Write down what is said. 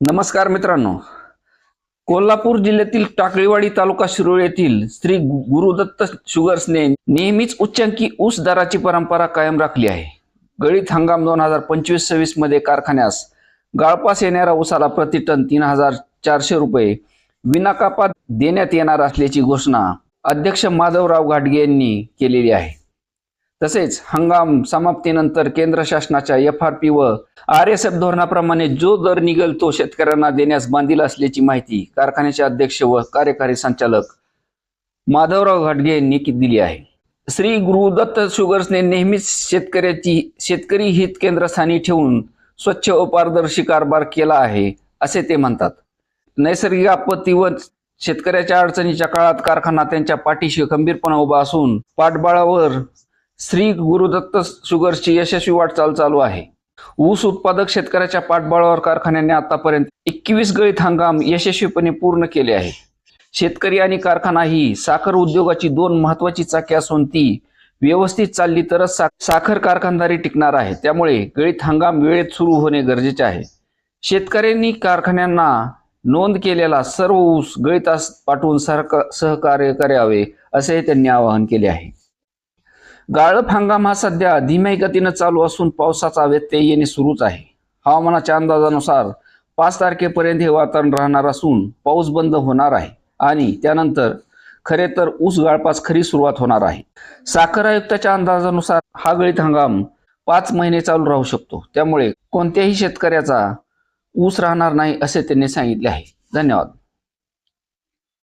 नमस्कार मित्रांनो. कोल्हापूर जिल्ह्यातील टाकळीवाडी तालुका शिरोळ येथील श्री गुरुदत्त शुगर्सने नेहमीच उच्चांकी ऊस दराची परंपरा कायम राखली आहे. गळीत हंगाम दोन हजार पंचवीस सव्वीसमध्ये कारखान्यास गाळपास येणाऱ्या ऊसाला प्रति टन तीन हजार चारशे रुपये विनाकापात देण्यात येणार असल्याची घोषणा अध्यक्ष माधवराव घाटगे यांनी केलेली आहे. तसेच हंगाम समाप्तीनंतर केंद्र शासनाच्या एफ आर पी व आर एस एफ धोरणाप्रमाणे जो दर निघेल तो शेतकऱ्यांना देण्यास बांधील असल्याची माहिती कारखान्याचे अध्यक्ष व कार्यकारी संचालक माधवराव घाटगे यांनी दिली आहे. श्री गुरुदत्त शुगर्सने नेहमीच शेतकऱ्याची शेतकरी हित केंद्रस्थानी ठेवून स्वच्छ व पारदर्शी कारभार केला आहे असे ते म्हणतात. नैसर्गिक आपत्ती व शेतकऱ्याच्या अडचणीच्या काळात कारखाना त्यांच्या पाठीशी खंबीरपणा उभा असून पाठबळावर श्री गुरुदत्त शुगर्सची यशस्वी वाटचाल चालू आहे. ऊस उत्पादक शेतकऱ्याच्या पाठबळावर कारखान्याने आतापर्यंत एकवीस गळीत हंगाम यशस्वीपणे पूर्ण केले आहे. शेतकरी आणि कारखाना ही साखर उद्योगाची दोन महत्वाची चाके असून ती व्यवस्थित चालली तरच साखर कारखानदारी टिकणार आहे. त्यामुळे गळीत हंगाम वेळेत सुरू होणे गरजेचे आहे. शेतकऱ्यांनी कारखान्यांना नोंद केलेला सर्व ऊस गळीतास पाठवून सहकार्य करावे असे त्यांनी आवाहन केले आहे. गाळप हंगाम हा सध्या धीम्या गतीनं चालू असून पावसाचा व्यत्यय येणे सुरूच आहे. हवामानाच्या अंदाजानुसार पाच तारखेपर्यंत हे वातावरण राहणार असून पाऊस बंद होणार आहे आणि त्यानंतर खरे तर ऊस गाळपास खरी सुरुवात होणार आहे. साखर आयुक्ताच्या अंदाजानुसार हा गळीत हंगाम पाच महिने चालू राहू शकतो. त्यामुळे कोणत्याही शेतकऱ्याचा ऊस राहणार नाही असे त्यांनी सांगितले आहे. धन्यवाद.